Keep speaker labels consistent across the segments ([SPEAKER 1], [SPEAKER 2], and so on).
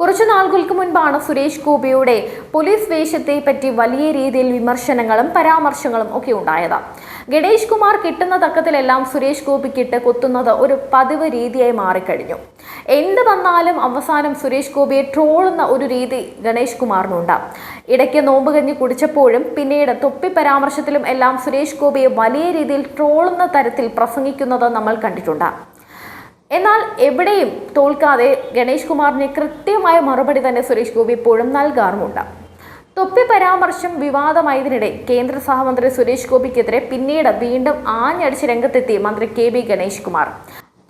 [SPEAKER 1] കുറച്ചു നാളുകൾക്ക് മുൻപാണ് സുരേഷ് ഗോപിയുടെ പോലീസ് വേഷത്തെ പറ്റി വലിയ രീതിയിൽ വിമർശനങ്ങളും പരാമർശങ്ങളും ഒക്കെ ഉണ്ടായത്. ഗണേഷ് കുമാർ കിട്ടുന്ന തക്കത്തിലെല്ലാം സുരേഷ് ഗോപിക്കിട്ട് കൊത്തുന്നത് ഒരു പതിവ് രീതിയായി മാറിക്കഴിഞ്ഞു. എന്ത് വന്നാലും അവസാനം സുരേഷ് ഗോപിയെ ട്രോളുന്ന ഒരു രീതി ഗണേഷ് കുമാറിനുണ്ട്. ഇടയ്ക്ക് നോമ്പ് കഞ്ഞി കുടിച്ചപ്പോഴും പിന്നീട് തൊപ്പി പരാമർശത്തിലും എല്ലാം സുരേഷ് ഗോപിയെ വലിയ രീതിയിൽ ട്രോളുന്ന തരത്തിൽ പ്രസംഗിക്കുന്നത് നമ്മൾ കണ്ടിട്ടുണ്ട്. എന്നാൽ എവിടെയും തോൽക്കാതെ ഗണേഷ് കുമാറിന് കൃത്യമായ മറുപടി തന്നെ സുരേഷ് ഗോപി ഇപ്പോഴും നൽകാറുമുണ്ട്. തൊപ്പി പരാമർശം വിവാദമായതിനിടെ കേന്ദ്ര സഹമന്ത്രി സുരേഷ് ഗോപിക്കെതിരെ പിന്നീട് വീണ്ടും ആഞ്ഞടിച്ച് രംഗത്തെത്തി മന്ത്രി K B Ganesh Kumar.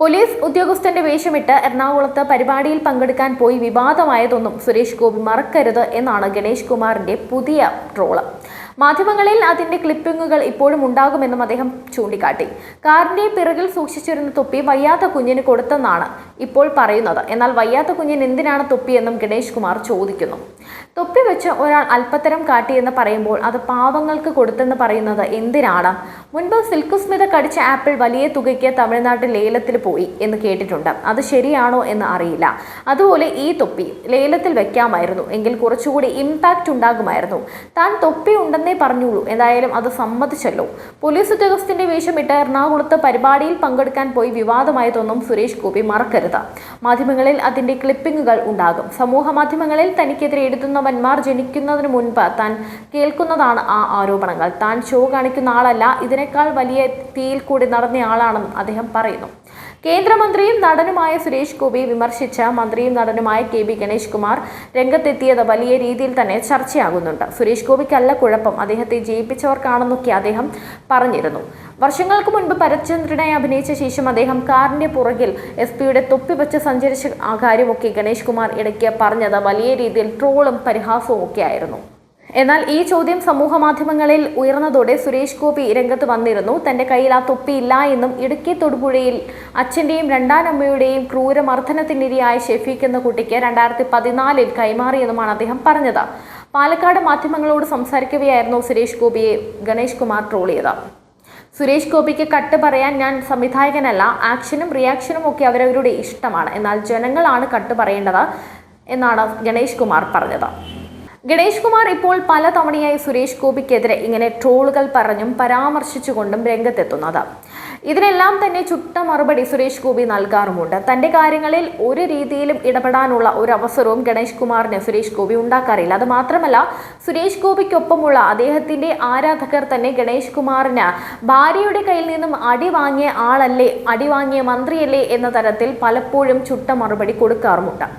[SPEAKER 1] Police ഉദ്യോഗസ്ഥന്റെ വേഷമിട്ട് എറണാകുളത്ത് പരിപാടിയിൽ പങ്കെടുക്കാൻ പോയി വിവാദമായതൊന്നും സുരേഷ് ഗോപി മറക്കരുത് എന്നാണ് ഗണേഷ് കുമാറിന്റെ പുതിയ ട്രോൾ മാധ്യമങ്ങളിൽ അതിന്റെ ക്ലിപ്പിങ്ങുകൾ ഇപ്പോഴും ഉണ്ടാകുമെന്നും അദ്ദേഹം ചൂണ്ടിക്കാട്ടി. കാറിന്റെ പിറകിൽ സൂക്ഷിച്ചിരുന്ന തൊപ്പി വയ്യാത്ത കുഞ്ഞിന് കൊടുത്തെന്നാണ് ഇപ്പോൾ പറയുന്നത്. എന്നാൽ വയ്യാത്ത കുഞ്ഞിന് എന്തിനാണ് തൊപ്പിയെന്നും ഗണേഷ് കുമാർ ചോദിക്കുന്നു. തൊപ്പി വെച്ച് ഒരാൾ അല്പത്തരം കാട്ടിയെന്ന് പറയുമ്പോൾ അത് പാവങ്ങൾക്ക് കൊടുത്തെന്ന് പറയുന്നത് എന്തിനാണ്? മുൻപ് സിൽക്ക് സ്മിത കടിച്ച ആപ്പിൾ വലിയ തുകയ്ക്ക് തമിഴ്നാട്ടിൽ ലേലത്തിൽ പോയി എന്ന് കേട്ടിട്ടുണ്ട്. അത് ശരിയാണോ എന്ന് അറിയില്ല. അതുപോലെ ഈ തൊപ്പി ലേലത്തിൽ വെക്കാമായിരുന്നു. എങ്കിൽ കുറച്ചുകൂടി ഇമ്പാക്റ്റ് ഉണ്ടാകുമായിരുന്നു. താൻ തൊപ്പി ഉണ്ടെന്നേ പറഞ്ഞുള്ളൂ. എന്തായാലും അത് സമ്മതിച്ചല്ലോ. പോലീസ് ഉദ്യോഗസ്ഥന്റെ വേഷമിട്ട് എറണാകുളത്ത് പരിപാടിയിൽ പങ്കെടുക്കാൻ പോയി വിവാദമായതൊന്നും സുരേഷ് ഗോപി മറക്കരുത്. മാധ്യമങ്ങളിൽ അതിന്റെ ക്ലിപ്പിങ്ങുകൾ ഉണ്ടാകും. സമൂഹ മാധ്യമങ്ങളിൽ തനിക്കെതിരെ എഴുതുന്നവന്മാർ ജനിക്കുന്നതിന് മുൻപ് താൻ കേൾക്കുന്നതാണ് ആ ആരോപണങ്ങൾ. താൻ ഷോ കാണിക്കുന്ന ആളല്ല ഇതിനേക്കാൾ വലിയ തീയിൽ കൂടി നടന്നയാളാണെന്നും അദ്ദേഹം പറയുന്നു. കേന്ദ്രമന്ത്രിയും നടനുമായ സുരേഷ് ഗോപി വിമർശിച്ച മന്ത്രിയും നടനുമായ കെ ബി ഗണേഷ് കുമാർ രംഗത്തെത്തിയത് വലിയ രീതിയിൽ തന്നെ ചർച്ചയാകുന്നുണ്ട്. സുരേഷ് ഗോപിക്കല്ല കുഴപ്പം. അദ്ദേഹത്തെ ജയിപ്പിച്ചവർക്കാണെന്നൊക്കെ അദ്ദേഹം പറഞ്ഞിരുന്നു. വർഷങ്ങൾക്ക് മുൻപ് പരചന്ദ്രനെ അഭിനയിച്ച ശേഷം അദ്ദേഹം കാറിന്റെ പുറകിൽ എസ് പിയുടെ തൊപ്പി വെച്ച് സഞ്ചരിച്ച കാര്യമൊക്കെ ഗണേഷ് കുമാർ ഇടയ്ക്ക് പറഞ്ഞത് വലിയ രീതിയിൽ ട്രോളും പരിഹാസവും ഒക്കെ ആയിരുന്നു. എന്നാൽ ഈ ചോദ്യം സമൂഹ മാധ്യമങ്ങളിൽ ഉയർന്നതോടെ സുരേഷ് ഗോപി രംഗത്ത് വന്നിരുന്നു. തന്റെ കയ്യിൽ ആ തൊപ്പി ഇല്ല എന്നും ഇടുക്കി തൊടുപുഴയിൽ അച്ഛന്റെയും രണ്ടാനമ്മയുടെയും ക്രൂരമർദ്ദനത്തിനിരയായ ഷെഫീഖ് എന്ന കുട്ടിക്ക് രണ്ടായിരത്തി പതിനാലിൽ കൈമാറിയെന്നുമാണ് അദ്ദേഹം പറഞ്ഞത്. പാലക്കാട് മാധ്യമങ്ങളോട് സംസാരിക്കവെയായിരുന്നു സുരേഷ് ഗോപിയെ ഗണേഷ് കുമാർ ട്രോൾ ചെയ്ത സുരേഷ് ഗോപിക്ക് കട്ട് പറയാൻ ഞാൻ സംവിധായകനല്ല ആക്ഷനും റിയാക്ഷനും ഒക്കെ അവരവരുടെ ഇഷ്ടമാണ്. എന്നാൽ ജനങ്ങളാണ് കട്ട് പറയേണ്ടത് എന്നാണ് ഗണേഷ് കുമാർ പറഞ്ഞത്. ഗണേഷ് കുമാർ ഇപ്പോൾ പല തവണയായി സുരേഷ് ഗോപിക്കെതിരെ ഇങ്ങനെ ട്രോളുകൾ പറഞ്ഞും പരാമർശിച്ചുകൊണ്ടും രംഗത്തെത്തുന്നത്. ഇതിനെല്ലാം തന്നെ ചുട്ട മറുപടി സുരേഷ് ഗോപി നൽകാറുമുണ്ട്. തന്റെ കാര്യങ്ങളിൽ ഒരു രീതിയിലും ഇടപെടാനുള്ള ഒരു അവസരവും ഗണേഷ് കുമാറിന് സുരേഷ് ഗോപി ഉണ്ടാക്കാറില്ല. അത് മാത്രമല്ല സുരേഷ് ഗോപിക്കൊപ്പമുള്ള അദ്ദേഹത്തിന്റെ ആരാധകർ തന്നെ ഗണേഷ് കുമാറിന് ഭാര്യയുടെ കയ്യിൽ നിന്നും അടി വാങ്ങിയ ആളല്ലേ അടി വാങ്ങിയ മന്ത്രിയല്ലേ എന്ന തരത്തിൽ പലപ്പോഴും ചുട്ട മറുപടി കൊടുക്കാറുമുണ്ട്.